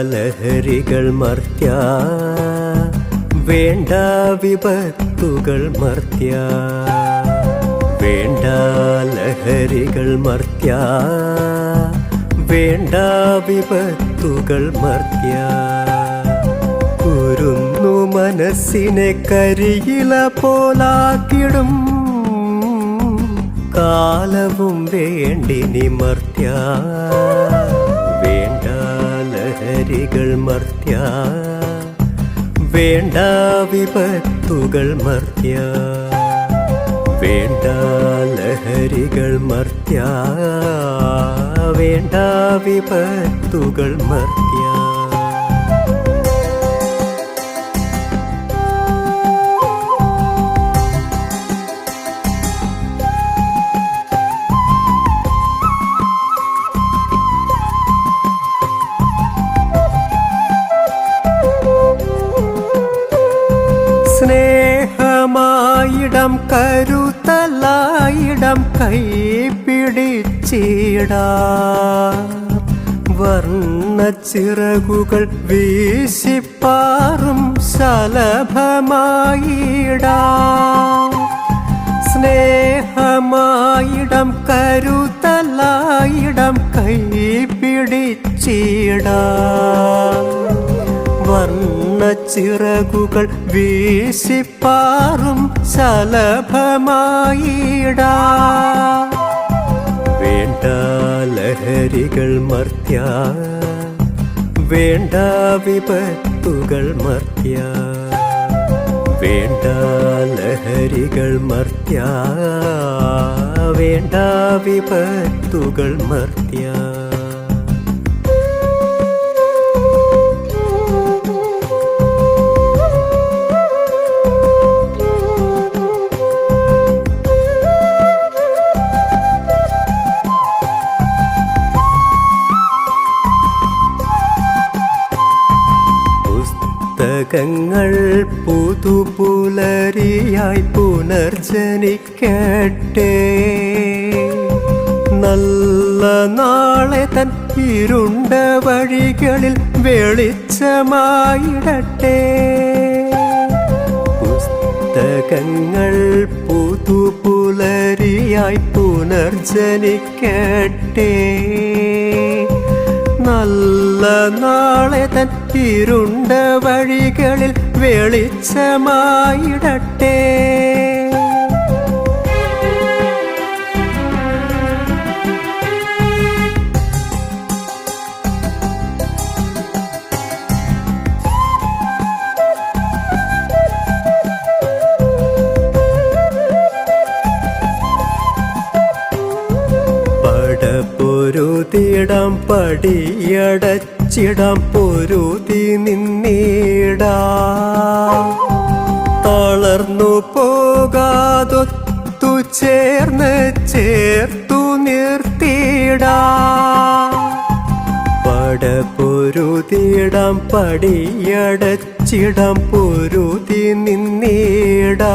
ലഹരികൾ മർത്യ വേണ്ട വിപത്തുകൾ മർത്യ. വേണ്ട ലഹരികൾ മർത്യ വേണ്ട വിപത്തുകൾ മർത്യ. കുരുന്നു മനസ്സിനെ കരിയില പോലാക്കിടും കാലവും വേണ്ടി നിമർത്യ ലഹരികൾ മർത്യ. വേണ്ട വിപത്തുകൾ മർത്യ. വേണ്ട ലഹരികൾ മർത്യ. വേണ്ട വിപത്തുകൾ മർത്യ. സ്നേഹമായിടം കരുതലായിടം കൈ പിടിച്ചിടാ. വർണച്ചിറകുകൾ വീശിപ്പാറും ശലഭമായിടാ സ്നേഹമായിടം കരുതലായിടം കൈ പിടിച്ചിടാ. വർണച്ചിറകുകൾ വീശിപ്പാറും ശലഭമായിടാ. വേണ്ട ലഹരികൾ മർത്യ വേണ്ട വിപത്തുകൾ മർത്യ വേണ്ട ലഹരികൾ മർത്യ വേണ്ട വിപത്തുകൾ മർത്യ പുസ്തകങ്ങൾ പുതുപുലരിയായി പുനർജനിക്കട്ടെ. നല്ല നാളെ തൻ ഇരുണ്ട വഴികളിൽ വെളിച്ചമായിടട്ടെ. പുസ്തകങ്ങൾ പുതുപുലരിയായി പുനർജനിക്കട്ടെ. നല്ല നാളെ തൻ ഇരുണ്ട വഴികളിൽ വെളിച്ചമായിടട്ടെ. പടപ്പൊരുതിടം പടിയടച്ചിടം പൊരുതി നിന്നീടാ. തളർന്നു പോകാതൊത്തു ചേർന്ന് ചേർത്തു നിർത്തിയിടാ പടപ്പൊരുതിടം പടിയടച്ചിടം പൊരുതി നിന്നീടാ.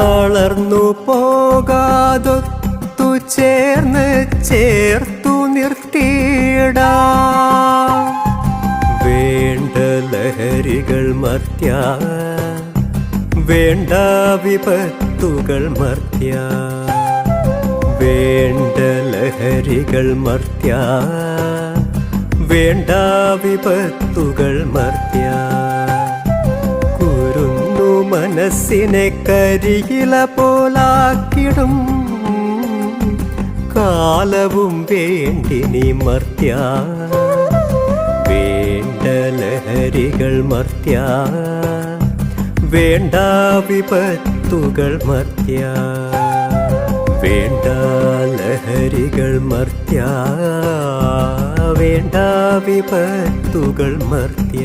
തളർന്നു പോകാതൊത്തു ചേർന്ന് ചേർത്തു നിർത്തിയിടാ. വേണ്ട ലഹരികൾ മർത്യ വേണ്ട വിപത്തുകൾ മർത്യ വേണ്ട ലഹരികൾ മർത്യ വേണ്ട വിപത്തുകൾ മർത്യ കുരുന്നു മനസ്സിനെ കരിയില പോലാക്കിടും. കാലവും വേണ്ടി നിമർത്യ വേണ്ട ലഹരികൾ മർത്യ വേണ്ട വിപത്തുകൾ മർത്യ വേണ്ട ലഹരികൾ മർത്യ വേണ്ട വിപത്തുകൾ മർത്യ